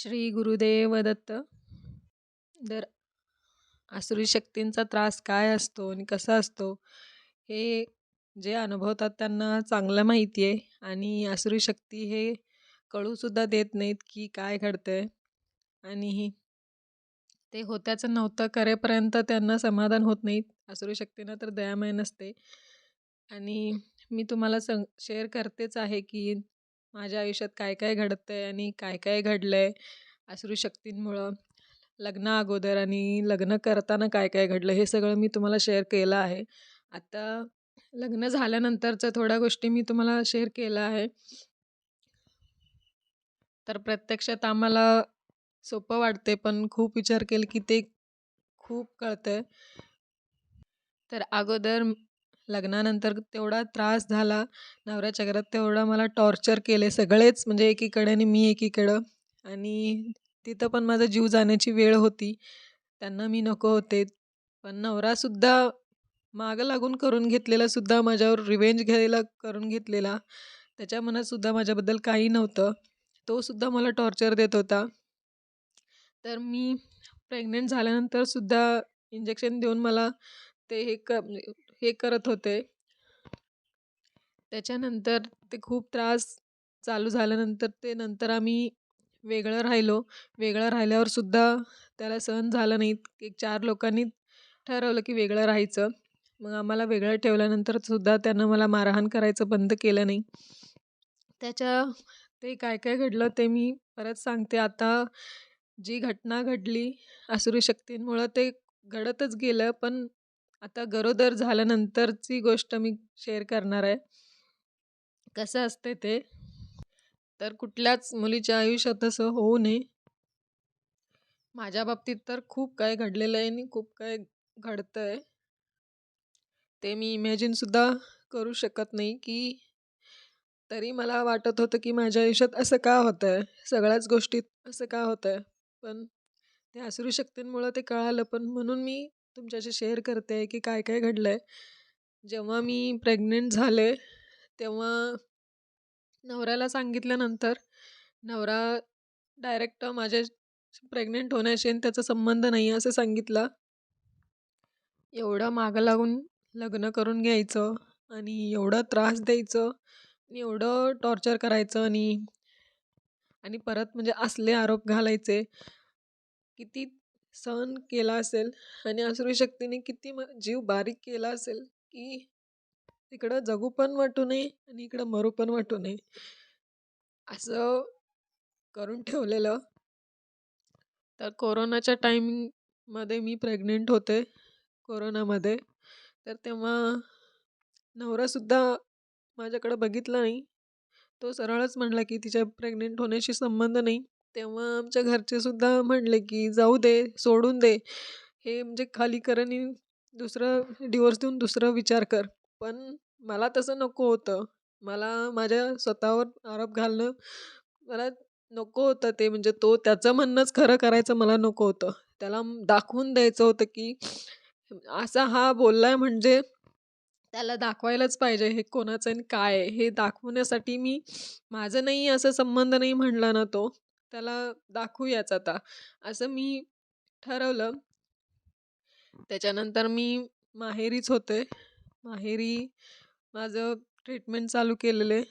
श्री गुरुदेव दत्त. तर आसुरी शक्तींचा त्रास काय असतो आणि कसा असतो हे जे अनुभवतात त्यांना चांगलं माहिती आहे आणि आसुरी शक्ती हे कळूसुद्धा देत नाहीत की काय घडतं आहे आणि ते होत्याचं नव्हतं करेपर्यंत त्यांना समाधान होत नाहीत. आसुरी शक्तीनं तर दयामय नसते. आणि मी तुम्हाला सं शेअर करतेच आहे की माझ्या आयुष्यात काय काय घडतं आहे आणि काय काय घडलं आहे आसुरी शक्तींमुळं लग्ना अगोदर आणि लग्न करताना काय काय घडलं हे सगळं मी तुम्हाला शेअर केलं आहे. आता लग्न झाल्यानंतरच्या थोड्या गोष्टी मी तुम्हाला शेअर केलं आहे. तर प्रत्यक्षात आम्हाला सोपं वाटते पण खूप विचार केला की ते खूप कळतं आहे तर अगोदर लग्नानंतर तेवढा त्रास झाला. नवऱ्याच्या घरात तेवढा मला टॉर्चर केले सगळेच म्हणजे एकीकडे आणि मी एकीकडं. आणि तिथं पण माझा जीव जाण्याची वेळ होती. त्यांना मी नको होते. पण नवरासुद्धा मागं लागून करून घेतलेला सुद्धा माझ्यावर रिवेंज घ्यायला करून घेतलेला त्याच्या मनातसुद्धा माझ्याबद्दल काही नव्हतं. तो सुद्धा मला टॉर्चर देत होता. तर मी प्रेग्नेंट झाल्यानंतरसुद्धा इंजेक्शन देऊन मला ते हे क म्हणजे हे करत होते. त्याच्यानंतर ते खूप त्रास चालू झाल्यानंतर ते नंतर आम्ही वेगळं राहिलो. वेगळं राहिल्यावर सुद्धा त्याला सहन झालं नाही. एक चार लोकांनी ठरवलं की वेगळं राहायचं. मग आम्हाला वेगळं ठेवल्यानंतर सुद्धा त्यानं मला मारहाण करायचं बंद केलं नाही. त्याच्या ते काय काय घडलं ते मी परत सांगते. आता जी घटना घडली असुरी शक्तींमुळं ते घडतच गेलं. पण आता गरोदर झाल्यानंतरची गोष्ट मी शेअर करणार आहे. कसं असते ते? तर कुठल्याच मुलीच्या आयुष्यात असं होऊ नये. माझ्या बाबतीत तर खूप काय घडलेलं आहे आणि खूप काय घडतं आहे ते मी इमॅजिनसुद्धा करू शकत नाही की तरी मला वाटत होतं की माझ्या आयुष्यात असं का होतं आहे सगळ्याच गोष्टीत असं का होतं आहे पण ते असरू शक्तींमुळं ते कळालं. पण म्हणून मी तुमच्याशी शेअर करते आहे की काय काय घडलं आहे जेव्हा मी प्रेग्नेंट झाले तेव्हा नवऱ्याला सांगितल्यानंतर नवरा डायरेक्ट माझ्या प्रेग्नेंट होण्याशी आणि त्याचा संबंध नाही असं सांगितलं. एवढं मागं लागून लग्न करून घ्यायचं आणि एवढं त्रास द्यायचं आणि एवढं टॉर्चर करायचं आणि आणि परत म्हणजे असले आरोप घालायचे. किती सहन केला असेल आणि असुरी शक्तीने किती म जीव बारीक केला असेल की तिकडं जगू पण वाटू नये आणि इकडं मरू पण वाटू नये. असं करून ठेवलेलं. तर कोरोनाच्या टायमिंगमध्ये मी प्रेग्नेंट होते कोरोनामध्ये. तर तेव्हा नवरासुद्धा माझ्याकडं बघितला नाही. तो सरळच म्हणला की तिच्या प्रेग्नेंट होण्याशी संबंध नाही. तेव्हा आमच्या घरचे सुद्धा म्हणले की जाऊ दे सोडून दे. हे म्हणजे खाली कर आणि दुसरं डिवोर्स देऊन दुसरं विचार कर. पण मला तसं नको होतं. मला माझ्या स्वतःवर आरोप घालणं मला नको होतं ते. म्हणजे तो त्याचं म्हणणंच खरं करायचं मला नको होतं. त्याला दाखवून द्यायचं होतं की असा हा बोलला आहे म्हणजे त्याला दाखवायलाच पाहिजे हे कोणाचं आणि काय हे दाखवण्यासाठी मी माझं नाही असं संबंध नाही म्हणला ना तो. त्याला दाखवूयाच आता. असं मी ठरवलं. त्याच्यानंतर मी माहेरीच होते. माहेरी माझं ट्रीटमेंट चालू केलेले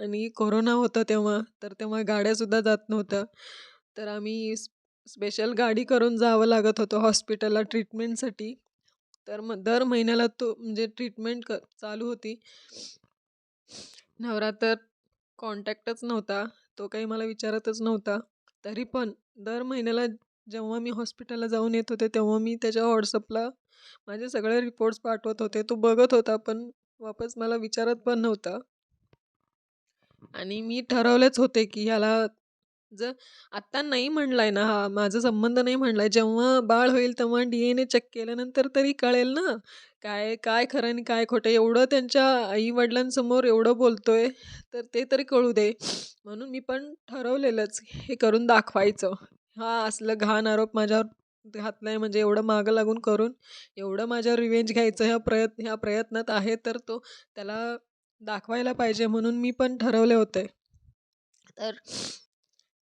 आणि कोरोना होता तेव्हा तर तेव्हा गाड्यासुद्धा जात नव्हत्या. तर आम्ही स्पेशल गाडी करून जावं लागत होतं हॉस्पिटलला ट्रीटमेंटसाठी तर मग दर महिन्याला तो म्हणजे ट्रीटमेंट क चालू होती. नवरा तर कॉन्टॅक्टच नव्हता. तो काही मला विचारतच नव्हता. तरी पण दर महिन्याला जेव्हा मी हॉस्पिटलला जाऊन येत होते तेव्हा मी त्याच्या व्हॉट्सअपला माझे सगळे रिपोर्ट्स पाठवत होते. तो बघत होता पण वापस मला विचारत पण नव्हता. आणि मी ठरवलेच होते की ह्याला जर आत्ता नाही म्हणलाय ना हा माझा संबंध नाही म्हणलाय जेव्हा बाळ होईल तेव्हा डी एन ए चेक केल्यानंतर तरी कळेल ना. काय काय खरं आणि काय खोटं एवढं त्यांच्या आई वडिलांसमोर एवढं बोलतोय तर ते तरी कळू दे. म्हणून मी पण ठरवलेलंच हे करून दाखवायचं. हा असलं घाण आरोप माझ्यावर घातलाय म्हणजे एवढं मागं लागून करून एवढं माझ्यावर रिवेंज घ्यायचं ह्या प्रयत्न ह्या प्रयत्नात आहे तर तो त्याला दाखवायला पाहिजे म्हणून मी पण ठरवले होते. तर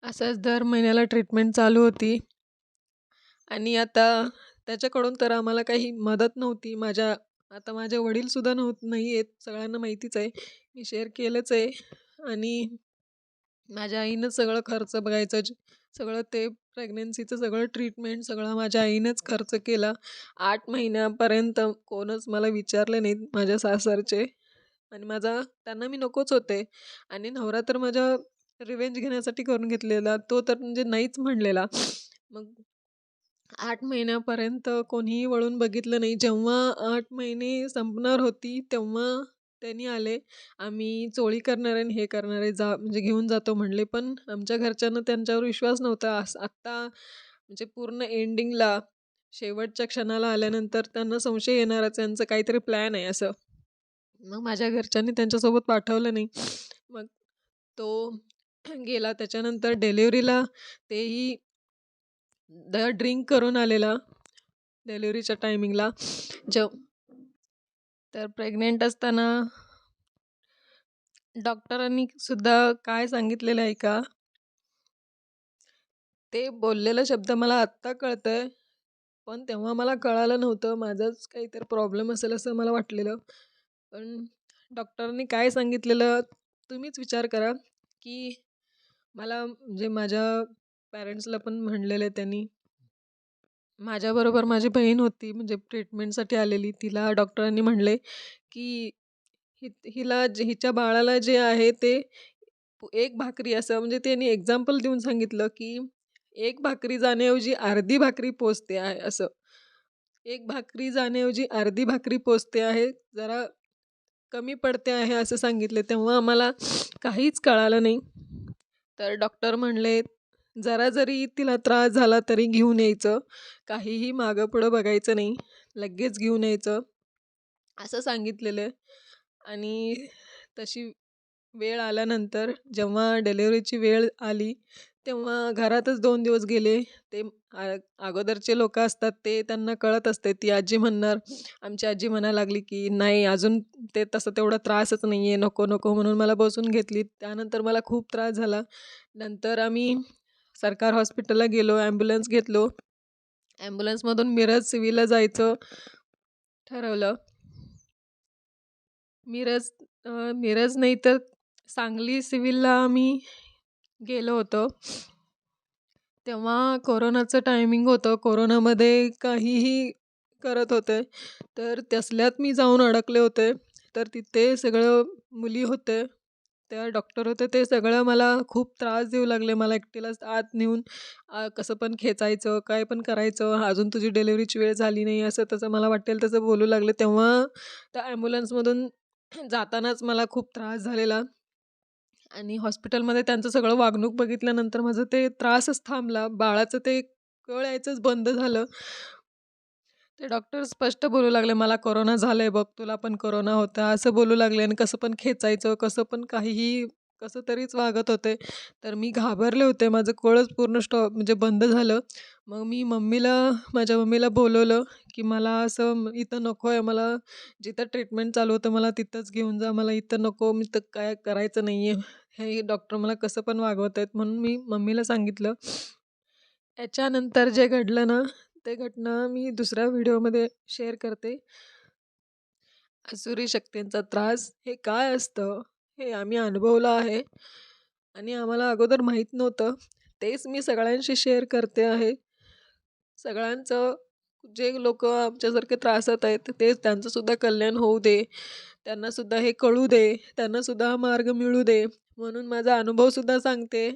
असंच दर महिन्याला ट्रीटमेंट चालू होती. आणि आता त्याच्याकडून तर आम्हाला काही मदत नव्हती. माझ्या आता माझे वडीलसुद्धा नव्हत नाही आहेत सगळ्यांना माहितीच आहे. मी शेअर केलंच आहे. आणि माझ्या आईनं सगळं खर्च बघायचं सगळं ते प्रेग्नेन्सीचं सगळं ट्रीटमेंट सगळं माझ्या आईनंच खर्च केला. आठ महिन्यापर्यंत कोणच मला विचारलं नाहीत माझ्या सासरचे. आणि माझा त्यांना मी नकोच होते. आणि नवरा तर माझ्या रिवेंज घेण्यासाठी करून घेतलेला तो तर म्हणजे नाहीच म्हणलेला. मग आठ महिन्यापर्यंत कोणीही वळून बघितलं नाही. जेव्हा आठ महिने संपणार होती तेव्हा त्यांनी आले आम्ही चोळी करणार आहे आणि हे करणारे जा म्हणजे घेऊन जातो म्हणले. पण आमच्या घरच्यांना त्यांच्यावर विश्वास नव्हता. असं आत्ता म्हणजे पूर्ण एंडिंगला शेवटच्या क्षणाला आल्यानंतर त्यांना संशय येणारच यांचं काहीतरी प्लॅन आहे असं. मग माझ्या घरच्यांनी त्यांच्यासोबत पाठवलं नाही. मग तो गेला त्याच्यानंतर डिलेवरीला तेही द ड्रिंक करून आलेला डिलेवरीच्या टायमिंगला. जेव तर प्रेग्नेंट असताना डॉक्टरांनी सुद्धा काय सांगितलेलं आहे का? ते बोललेला शब्द मला आत्ता कळतं आहे पण तेव्हा मला कळालं नव्हतं. माझाच काहीतरी प्रॉब्लेम असेल असं मला वाटलेलं. पण डॉक्टरांनी काय सांगितलेलं तुम्हीच विचार करा की मला म्हणजे माझ्या पॅरेंट्सला पण म्हणलेलं त्यांनी. माझ्याबरोबर माझी बहीण होती म्हणजे ट्रीटमेंटसाठी आलेली. तिला डॉक्टरांनी म्हणले की हि हिला हिच्या बाळाला जे आहे ते एक भाकरी असं म्हणजे त्यांनी एक्झाम्पल देऊन सांगितलं की एक भाकरी जाण्याऐवजी अर्धी भाकरी पोचते आहे असं. एक भाकरी जाण्याऐवजी अर्धी भाकरी पोचते आहे जरा कमी पडते आहे असं सांगितले. तेव्हा आम्हाला काहीच कळालं नाही. तर डॉक्टर म्हणले जरा जरी तिला त्रास झाला तरी घेऊन यायचं. काहीही मागं पुढं बघायचं नाही. लगेच घेऊन यायचं. असं सांगितलेलं आणि तशी वेळ आल्यानंतर जेव्हा डिलेवरीची वेळ आली तेव्हा घरातच दोन दिवस गेले. ते अगोदरचे लोक असतात ते त्यांना कळत असते. ती आजी म्हणणार आमची आजी म्हणायला लागली की नाही अजून ते तसं तेवढा त्रासच नाही आहे नको नको म्हणून मला बसून घेतली. त्यानंतर मला खूप त्रास झाला. नंतर आम्ही सरकार हॉस्पिटलला गेलो ॲम्ब्युलन्स घेतलो. ॲम्ब्युलन्समधून मिरज सिव्हिलला जायचं ठरवलं. मिरज मिरज नाही तर सांगली सिव्हिलला आम्ही गेलो होतो. तेव्हा कोरोनाचं टायमिंग होतं. कोरोनामध्ये काहीही करत होते. तर तसल्यात मी जाऊन अडकले होते. तर तिथे सगळं मुली होते. त्या डॉक्टर होते. ते सगळं मला खूप त्रास देऊ लागले. मला एकटीलाच आत नेऊन कसं पण खेचायचं काय पण करायचं. अजून तुझी डिलेवरीची वेळ झाली नाही असं तसं मला वाटेल तसं बोलू लागले. तेव्हा त्या ॲम्ब्युलन्समधून जातानाच मला खूप त्रास झालेला. आणि हॉस्पिटलमध्ये त्यांचं सगळं वागणूक बघितल्यानंतर माझं ते त्रासच थांबला. बाळाचं ते कळ यायचंच बंद झालं. ते डॉक्टर स्पष्ट बोलू लागले मला कोरोना झालं आहे बघ तुला पण कोरोना होता. असं बोलू लागले आणि कसं पण खेचायचं कसं पण काहीही कसं तरीच वागत होते. तर मी घाबरले होते. माझं कळच पूर्ण स्टॉप म्हणजे बंद झालं. मग मी मम्मीला माझ्या मम्मीला बोलवलं की मला असं इथं नको आहे मला जिथं ट्रीटमेंट चालू होतं मला तिथंच घेऊन जा मला इथं नको मी तर काय करायचं नाही आहे हे डॉक्टर मला कसं पण वागवत आहेत म्हणून मी मम्मीला सांगितलं. याच्यानंतर जे घडलं ना ते घटना मी दुसऱ्या व्हिडिओमध्ये शेअर करते. असुरी शक्तींचा त्रास हे काय असतं? हे आम्ही अनुभवलं आहे. आणि आम्हाला अगोदर माहीत नव्हतं. तेच मी सगळ्यांशी शेअर करते आहे. सगळ्यांचं जे लोक आमच्यासारखे त्रासात आहेत तेच त्यांचंसुद्धा कल्याण होऊ दे. त्यांनासुद्धा हे कळू दे. त्यांनासुद्धा हा मार्ग मिळू दे. म्हणून माझा अनुभवसुद्धा सांगते.